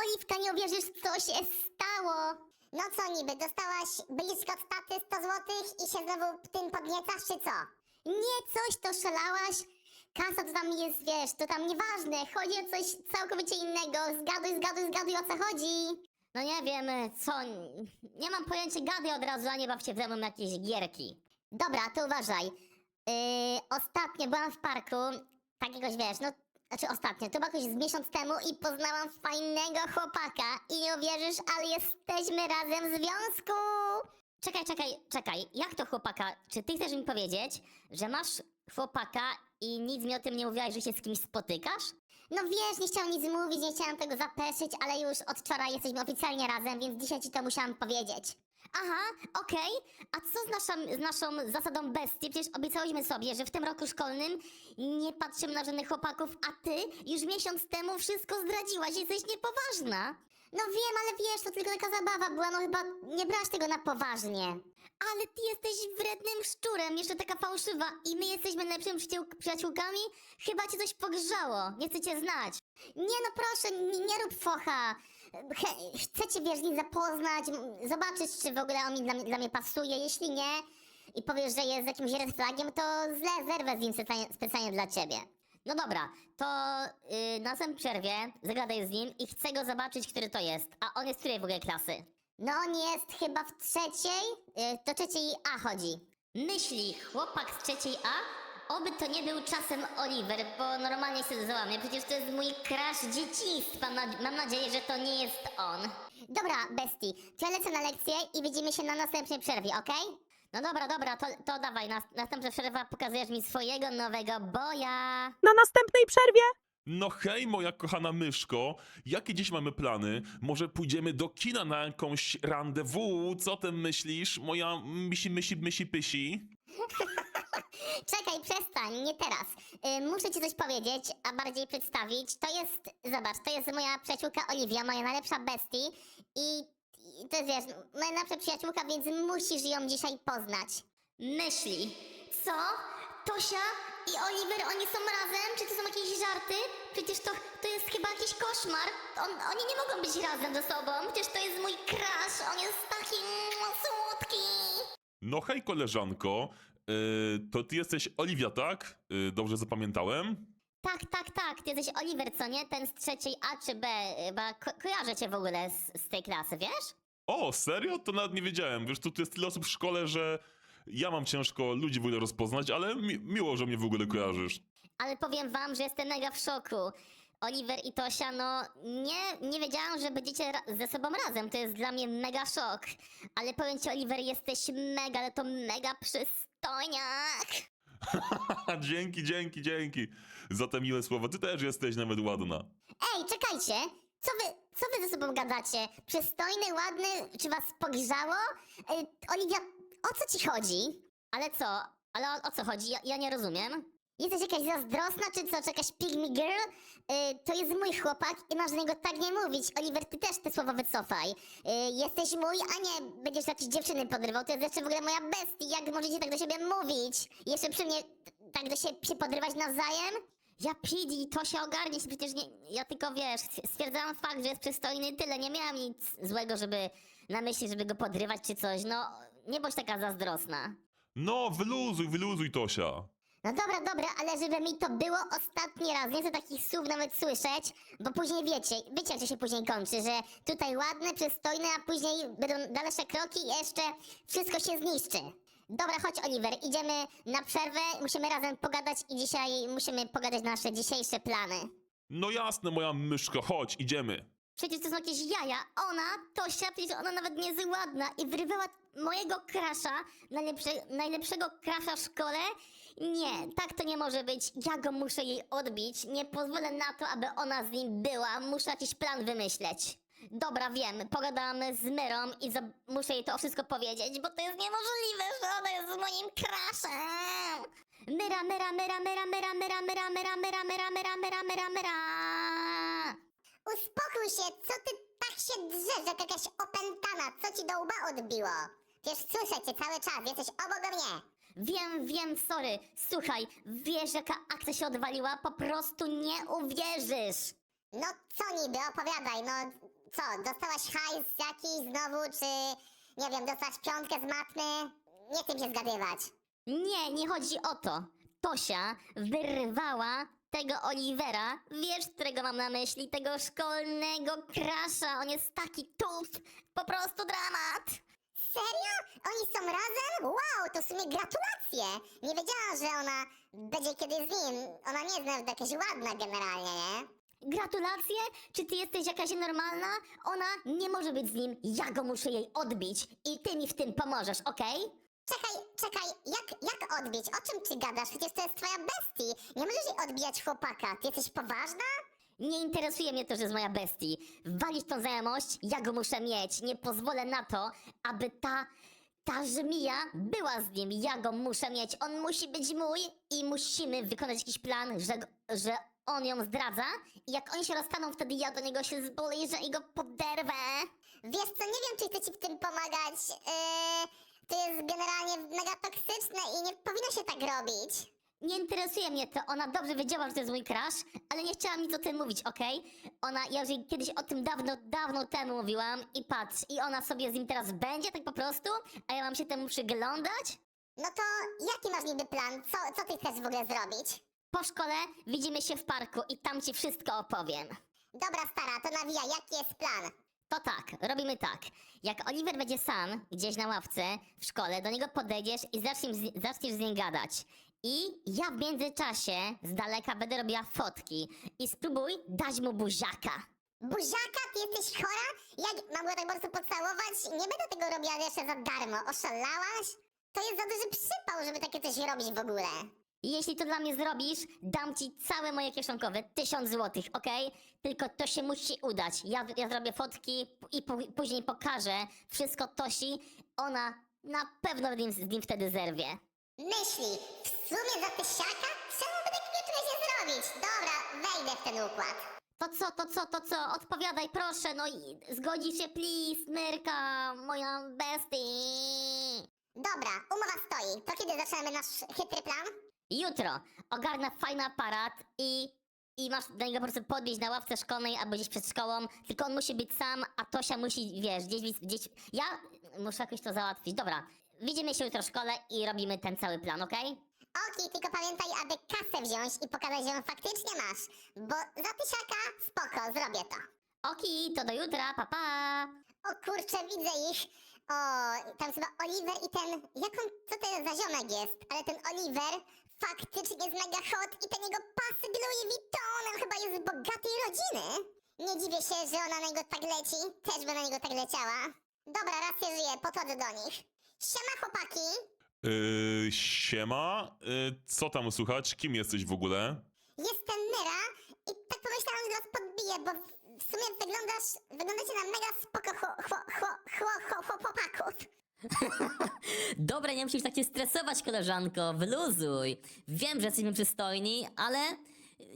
Oliwka, nie uwierzysz, co się stało. No co niby, dostałaś blisko od taty 100 złotych i się znowu tym podniecasz, czy co? Nie, coś to szalałaś. Kasa to tam jest, wiesz, to tam nieważne. Chodzi o coś całkowicie innego. Zgaduj, zgaduj, zgaduj, o co chodzi. No nie wiem, co... Nie mam pojęcia, gady od razu, a nie baw się ze mną jakieś gierki. Dobra, to uważaj. Yy, ostatnio byłam w parku, takiegoś wiesz, no, znaczy ostatnio, to było jakoś z miesiąc temu i poznałam fajnego chłopaka i nie uwierzysz, ale jesteśmy razem w związku. Czekaj, czekaj, czekaj, jak to chłopaka? Czy ty chcesz mi powiedzieć, że masz chłopaka i nic mi o tym nie mówiłaś, że się z kimś spotykasz? No wiesz, nie chciałam nic mówić, nie chciałam tego zapeszyć, ale już od wczoraj jesteśmy oficjalnie razem, więc dzisiaj ci to musiałam powiedzieć. Aha, okej. A co z naszą, z naszą zasadą bestii? Przecież obiecałyśmy sobie, że w tym roku szkolnym nie patrzymy na żadnych chłopaków, a ty już miesiąc temu wszystko zdradziłaś, jesteś niepoważna. No wiem, ale wiesz, to tylko taka zabawa była, no chyba nie brałaś tego na poważnie. Ale ty jesteś wrednym szczurem, jeszcze taka fałszywa i my jesteśmy najlepszymi przyjaciół- przyjaciółkami? Chyba cię coś pogrzało, nie chcę cię znać. Nie no proszę, nie, nie rób focha. Chcę cię, nim zapoznać, zobaczyć, czy w ogóle on mi dla, mnie- dla mnie pasuje. Jeśli nie i powiesz, że jest jakimś red flagiem, to źle zerwę z nim specjalnie, dla ciebie. No dobra, to yy, na tym przerwie zagadaj z nim i chcę go zobaczyć, który to jest. A on jest której w ogóle klasy? No on jest chyba w trzeciej, y, to trzeciej A chodzi. Myśli chłopak z trzeciej A? Oby to nie był czasem Oliver, bo normalnie się załamie. Przecież to jest mój crush dzieciństwa. Ma- Mam nadzieję, że to nie jest on. Dobra, bestii, to ja lecę na lekcję i widzimy się na następnej przerwie, okej? No dobra, dobra, to, to dawaj, na, następna przerwa pokazujesz mi swojego nowego boja. Na następnej przerwie No hej, moja kochana myszko, jakie dziś mamy plany? Może pójdziemy do kina na jakąś rendezvous? Co ty myślisz, moja misi, misi, misi, pysi? Czekaj, przestań, nie teraz. Y, muszę ci coś powiedzieć, a bardziej przedstawić. To jest, zobacz, to jest moja przyjaciółka Oliwia, moja najlepsza bestii i, i to jest, wiesz, moja najlepsza przyjaciółka, więc musisz ją dzisiaj poznać. Myśli. Co? Tosia i Oliver, oni są razem? Czy to są jakieś żarty? Przecież to, to jest chyba jakiś koszmar. On, oni nie mogą być razem ze sobą. Przecież to jest mój crush. On jest taki mm, słodki. No hej, koleżanko, to ty jesteś Oliwia, tak? Yy, dobrze zapamiętałem? Tak, tak, tak. Ty jesteś Oliver, co nie? Ten z trzeciej A czy B. Chyba ko kojarzę cię w ogóle z, z tej klasy, wiesz? O, serio? To nawet nie wiedziałem. Wiesz, tu, tu jest tyle osób w szkole, że ja mam ciężko ludzi w ogóle rozpoznać, ale mi miło, że mnie w ogóle kojarzysz. Ale powiem wam, że jestem mega w szoku. Oliver i Tosia, no nie, nie wiedziałam, że będziecie ra- ze sobą razem. To jest dla mnie mega szok. Ale powiem ci, Oliver, jesteś mega, ale to mega dzięki, dzięki, dzięki za te miłe słowa. Ty też jesteś nawet ładna. Ej, czekajcie, co wy, co wy ze sobą gadacie? Przystojny, ładny, czy was pogrzało? Y, Oliwia, o co ci chodzi? Ale co? Ale o, o co chodzi? Ja, ja nie rozumiem. Jesteś jakaś zazdrosna, czy co, czy jakaś pygmy girl? Y, to jest mój chłopak i masz do niego tak nie mówić. Oliver, ty też te słowa wycofaj. Y, jesteś mój, a nie będziesz jakieś dziewczyny podrywał. To jest jeszcze w ogóle moja bestia. Jak możecie tak do siebie mówić? Jeszcze przy mnie tak do siebie się podrywać nawzajem? Ja Pidi, ogarnie się, przecież nie, ja tylko wiesz, stwierdzałam fakt, że jest przystojny tyle. Nie miałam nic złego, żeby na myśli, żeby go podrywać czy coś. No, nie bądź taka zazdrosna. No, wyluzuj, wyluzuj, Tosia. No dobra, dobra, ale żeby mi to było ostatni raz, nie chcę takich słów nawet słyszeć, bo później wiecie, wiecie jak to się później kończy, że tutaj ładne, przystojne, a później będą dalsze kroki i jeszcze wszystko się zniszczy. Dobra, chodź Oliver, idziemy na przerwę, musimy razem pogadać i dzisiaj musimy pogadać nasze dzisiejsze plany. No jasne, moja myszko, chodź, idziemy. Przecież to są jakieś jaja. Ona, Tosia, przecież ona nawet nie jest ładna i wyrywała mojego krasza, najlepsze, najlepszego krasza w szkole. Nie, tak to nie może być. Ja go muszę jej odbić. Nie pozwolę na to, aby ona z nim była. Muszę jakiś plan wymyśleć. Dobra, wiem, pogadamy z Myrą i muszę jej to wszystko powiedzieć, bo to jest niemożliwe, że ona jest moim kraszem. Myra, myra, myra, myra, myra, myra, myra, myra, myra, myra, myra, myra, myra, myra. Uspokój się, co ty tak się drzesz, jak jakaś opętana, co ci do łba odbiło? Wiesz, słyszę cię cały czas, jesteś obok mnie. Wiem, wiem, sorry. Słuchaj, wiesz jaka akcja się odwaliła? Po prostu nie uwierzysz. No co niby, opowiadaj, no co, dostałaś hajs jakiś znowu, czy nie wiem, dostałaś piątkę z matmy? Nie chcę się zgadywać. Nie, nie chodzi o to. Tosia wyrwała tego Olivera, wiesz, którego mam na myśli, tego szkolnego krasza. On jest taki tuf, po prostu dramat. Serio? Oni są razem? Wow, to w sumie gratulacje! Nie wiedziałam, że ona będzie kiedyś z nim. Ona nie jest jakaś ładna generalnie, nie? Gratulacje? Czy ty jesteś jakaś normalna? Ona nie może być z nim, ja go muszę jej odbić i ty mi w tym pomożesz, okej? Czekaj, czekaj, jak, jak odbić? O czym ty gadasz? Przecież to jest twoja bestii. Nie możesz jej odbijać chłopaka. Ty jesteś poważna? Nie interesuje mnie to, że jest moja bestii. Walić tą znajomość, ja go muszę mieć. Nie pozwolę na to, aby ta, ta żmija była z nim. Ja go muszę mieć. On musi być mój i musimy wykonać jakiś plan, że, że on ją zdradza. I jak oni się rozstaną, wtedy ja do niego się zbliżę i go poderwę. Wiesz co, nie wiem, czy chcę ci w tym pomagać. Yy, to jest generalnie mega toksyczne i nie powinno się tak robić. Nie interesuje mnie to, ona dobrze wiedziała, że to jest mój crush, ale nie chciała nic o tym mówić, okej? Ona, ja już jej kiedyś o tym dawno, dawno temu mówiłam i patrz, i ona sobie z nim teraz będzie tak po prostu, a ja mam się temu przyglądać? No to jaki masz niby plan? Co, co ty chcesz w ogóle zrobić? Po szkole widzimy się w parku i tam ci wszystko opowiem. Dobra, stara, to nawijaj, jaki jest plan? To tak, robimy tak. Jak Oliver będzie sam, gdzieś na ławce, w szkole, do niego podejdziesz i zaczniesz, z- zaczniesz z nim gadać. I ja w międzyczasie z daleka będę robiła fotki i spróbuj dać mu buziaka. Buziaka, ty jesteś chora? Jak mam go tak bardzo pocałować? Nie będę tego robiła jeszcze za darmo. Oszalałaś? To jest za duży przypał, żeby takie coś robić w ogóle. Jeśli to dla mnie zrobisz, dam ci całe moje kieszonkowe, tysiąc złotych, okej? Tylko to się musi udać. Ja, ja zrobię fotki i później pokażę wszystko Tosi. Ona na pewno z nim, z nim wtedy zerwie. Myśli, w sumie za tysiaka? Czemu by takiego czegoś nie zrobić? Dobra, wejdę w ten układ. To co, to co, to co? Odpowiadaj proszę, no i zgodzi się, please, Myrka, moja bestie. Dobra, umowa stoi. To kiedy zaczynamy nasz chytry plan? Jutro ogarnę fajny aparat i, i masz do niego po prostu podbić na ławce szkolnej albo gdzieś przed szkołą, tylko on musi być sam, a Tosia musi, wiesz, gdzieś, gdzieś... Ja muszę jakoś to załatwić. Dobra, widzimy się jutro w szkole i robimy ten cały plan, okej? Okej, tylko pamiętaj, aby kasę wziąć i pokazać, że ją faktycznie masz. Bo za tysiaka spoko, zrobię to. Oki, to do jutra, pa pa! O kurczę, widzę ich. O, tam chyba Oliver i ten. Jak on, co to za ziomek jest? Ale ten Oliver faktycznie jest mega hot i ten jego pasy z Louis Vuitton, on chyba jest z bogatej rodziny. Nie dziwię się, że ona na niego tak leci. Też by na niego tak leciała. Dobra, raz się żyje, podchodzę do nich. Siema chłopaki. Yy, siema, yy, co tam słychać? Kim jesteś w ogóle? Jestem Myra i tak pomyślałam, że was podbiję, bo w- w sumie wyglądasz, wyglądacie na mega spoko chło, chło, chło, chło, chło, chło, chłopaków. Dobra, nie musisz tak się stresować, koleżanko, wyluzuj. Wiem, że jesteśmy przystojni, ale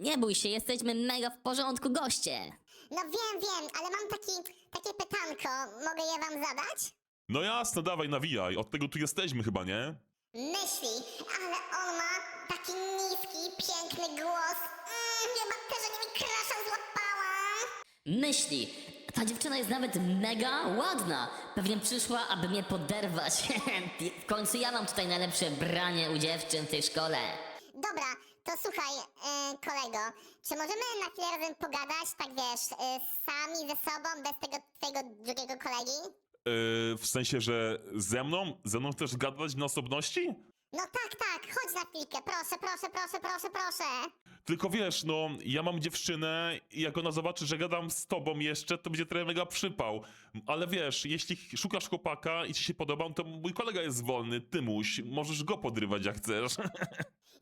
nie bój się, jesteśmy mega w porządku goście. No wiem, wiem, ale mam taki, takie pytanko. Mogę je wam zadać? No jasne, dawaj, nawijaj, od tego tu jesteśmy chyba, nie? Myśli, ale on ma taki niski, piękny głos. Mm, chyba też o nim krasza złapałam. Myśli, ta dziewczyna jest nawet mega ładna. Pewnie przyszła, aby mnie poderwać. w końcu ja mam tutaj najlepsze branie u dziewczyn w tej szkole. Dobra, to słuchaj, e, kolego, czy możemy na chwilę razem pogadać, tak wiesz, e, sami ze sobą, bez tego twojego drugiego kolegi? Yy, w sensie, że ze mną? Ze mną chcesz gadać na osobności? No tak, tak, chodź na chwilkę, proszę, proszę, proszę, proszę, proszę. Tylko wiesz, no, ja mam dziewczynę i jak ona zobaczy, że gadam z tobą jeszcze, to będzie trochę mega przypał. Ale wiesz, jeśli szukasz chłopaka i ci się podobam, to mój kolega jest wolny, Tymuś, możesz go podrywać jak chcesz.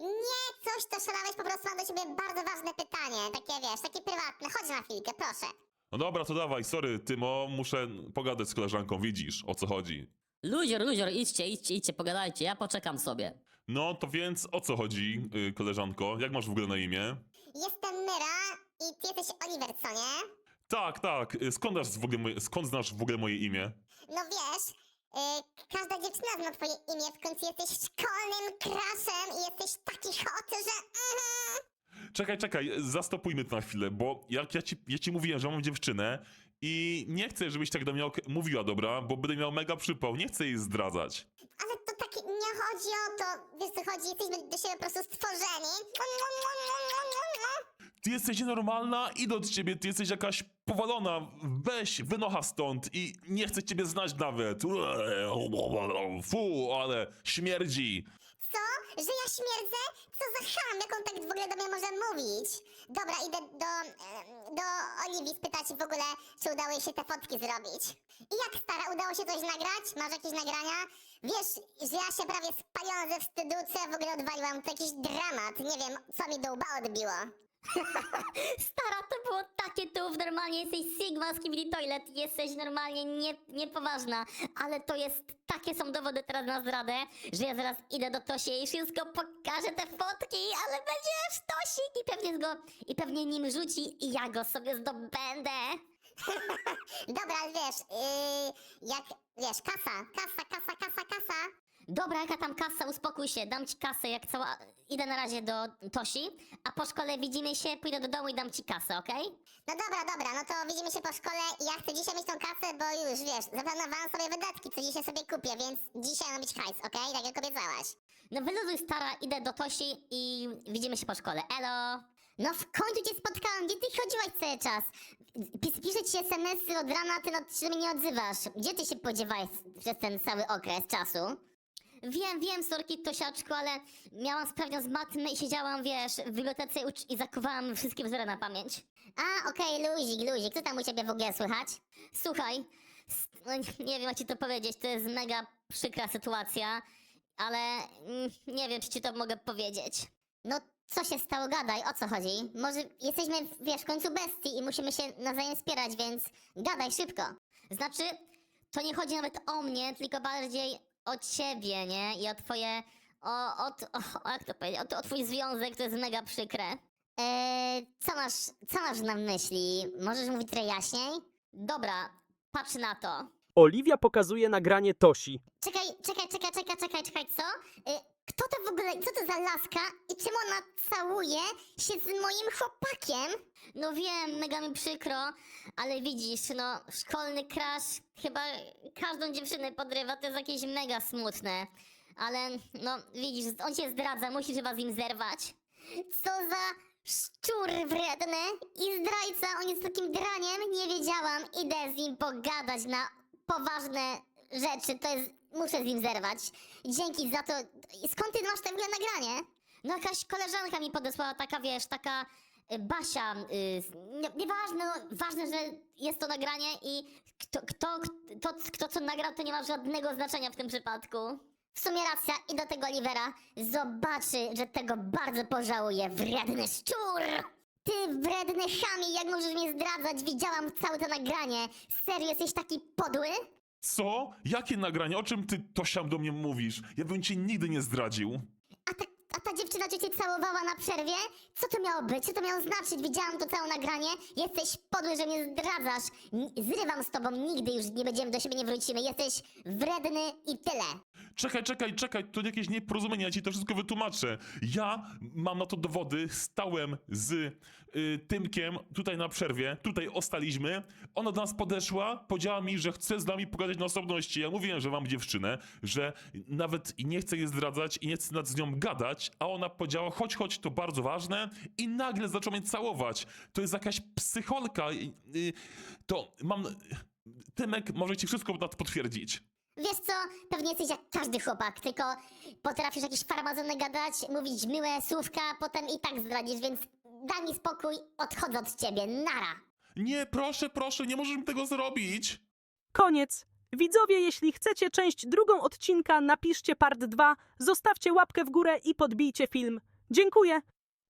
Nie, coś to szalałeś, po prostu mam do ciebie bardzo ważne pytanie, takie wiesz, takie prywatne, chodź na chwilkę, proszę. No dobra, to dawaj, sorry, Tymo, muszę pogadać z koleżanką, widzisz, o co chodzi. Luzior, luzior, idźcie, idźcie, idźcie, pogadajcie, ja poczekam sobie. No, to więc o co chodzi, yy, koleżanko? Jak masz w ogóle na imię? Jestem Myra i ty jesteś Oliver, co nie? Tak, tak, yy, skąd znasz w ogóle moje, skąd znasz w ogóle moje imię? No wiesz, y, każda dziewczyna zna twoje imię, w końcu jesteś szkolnym kraszem i jesteś taki hot, że... Mhm. Czekaj, czekaj, zastopujmy to na chwilę, bo jak ja ci, ja ci mówiłem, że mam dziewczynę i nie chcę, żebyś tak do mnie ok- mówiła, dobra, bo będę miał mega przypał, nie chcę jej zdradzać. Ale to tak nie chodzi o to, wiesz co chodzi, jesteśmy do siebie po prostu stworzeni. Ty jesteś nienormalna, idę od ciebie, ty jesteś jakaś powalona, weź, wynocha stąd i nie chcę ciebie znać nawet. Fu, ale śmierdzi. Że ja śmierdzę? Co za ham, jak on tak w ogóle do mnie może mówić? Dobra, idę do, do Oliwii spytać w ogóle, czy udało jej się te fotki zrobić. I jak stara, udało się coś nagrać? Masz jakieś nagrania? Wiesz, że ja się prawie spaliłam ze wstydu, co ja w ogóle odwaliłam? To jakiś dramat, nie wiem, co mi do łba odbiło. Stara, to było takie tuf, normalnie jesteś Sigma z Kibili Toilet, jesteś normalnie nie, niepoważna, ale to jest, takie są dowody teraz na zdradę, że ja zaraz idę do Tosi i wszystko pokażę te fotki, ale będzie sztosik i pewnie go, i pewnie nim rzuci i ja go sobie zdobędę. Dobra, ale wiesz, yy, jak, wiesz, kasa, kasa, kasa, kasa, kasa. Dobra, jaka tam kasa, uspokój się, dam ci kasę jak cała... Idę na razie do Tosi, a po szkole widzimy się, pójdę do domu i dam ci kasę, okej? No dobra, dobra, no to widzimy się po szkole i ja chcę dzisiaj mieć tą kasę, bo już, wiesz, zaplanowałam sobie wydatki, co dzisiaj sobie kupię, więc dzisiaj ma być hajs, okej? Tak jak obiecałaś. No wyluzuj stara, idę do Tosi i widzimy się po szkole. Elo! No w końcu cię spotkałam, gdzie ty chodziłaś cały czas? Pis, piszę ci smsy od rana, ty no, się do mnie nie odzywasz. Gdzie ty się podziewałeś przez ten cały okres czasu? Wiem, wiem, sorki Tosiaczku, ale miałam sprawdzian z matmy i siedziałam, wiesz, w bibliotece i ucz- i zakuwałam wszystkie wzory na pamięć. A, okej, luzik, luzik, co tam u ciebie w ogóle słychać? Słuchaj, s- no, nie wiem jak ci to powiedzieć, to jest mega przykra sytuacja, ale mm, nie wiem, czy ci to mogę powiedzieć. No, co się stało, gadaj, o co chodzi? Może jesteśmy, wiesz, w końcu bestii i musimy się nawzajem wspierać, więc gadaj szybko. Znaczy, to nie chodzi nawet o mnie, tylko bardziej o ciebie, nie? I o twoje, o, o, o jak to powiedzieć, o, o twój związek, to jest mega przykre. Eee, co masz, co masz na myśli? Możesz mówić trochę jaśniej? Dobra, patrz na to. Oliwia pokazuje nagranie Tosi. Czekaj, czekaj, czekaj, czekaj, czekaj, czekaj, co? Y, kto to w ogóle, co to za laska i czemu ona całuje się z moim chłopakiem? No wiem, mega mi przykro, ale widzisz, no, szkolny crush chyba każdą dziewczynę podrywa, to jest jakieś mega smutne. Ale, no, widzisz, on cię zdradza, musisz chyba z nim zerwać. Co za szczur wredny i zdrajca, on jest takim draniem, nie wiedziałam, idę z nim pogadać na poważne rzeczy, to jest, muszę z nim zerwać. Dzięki za to, skąd ty masz to w ogóle nagranie? No jakaś koleżanka mi podesłała taka, wiesz, taka y, Basia, y, nie, nieważne, no, ważne, że jest to nagranie i kto, kto, kto, kto co nagrał, to nie ma żadnego znaczenia w tym przypadku. W sumie racja i do tego Olivera zobaczy, że tego bardzo pożałuje, wredny szczur! Ty wredny chamie, jak możesz mnie zdradzać? Widziałam całe to nagranie. Serio, jesteś taki podły? Co? Jakie nagranie? O czym ty, Tosiam, do mnie mówisz? Ja bym cię nigdy nie zdradził. A ta, a ta dziewczyna cię całowała na przerwie? Co to miało być? Co to miało znaczyć? Widziałam to całe nagranie. Jesteś podły, że mnie zdradzasz. Zrywam z tobą, nigdy już nie będziemy do siebie nie wrócimy. Jesteś wredny i tyle. Czekaj, czekaj, czekaj, to jakieś nieporozumienie, ja ci to wszystko wytłumaczę. Ja mam na to dowody, stałem z y, Tymkiem tutaj na przerwie, tutaj ostaliśmy, ona do nas podeszła, powiedziała mi, że chce z nami pogadać na osobności. Ja mówiłem, że mam dziewczynę, że nawet nie chcę jej zdradzać i nie chcę nad z nią gadać, a ona powiedziała, chodź, chodź, to bardzo ważne i nagle zaczęła mnie całować. To jest jakaś psycholka, y, y, to mam... Tymek może ci wszystko potwierdzić. Wiesz co? Pewnie jesteś jak każdy chłopak, tylko potrafisz jakieś farmazony gadać, mówić miłe słówka, potem i tak zdradzisz, więc daj mi spokój, odchodzę od ciebie, nara. Nie, proszę, proszę, nie możesz mi tego zrobić. Koniec. Widzowie, jeśli chcecie część drugą odcinka, napiszcie part 2, zostawcie łapkę w górę i podbijcie film. Dziękuję.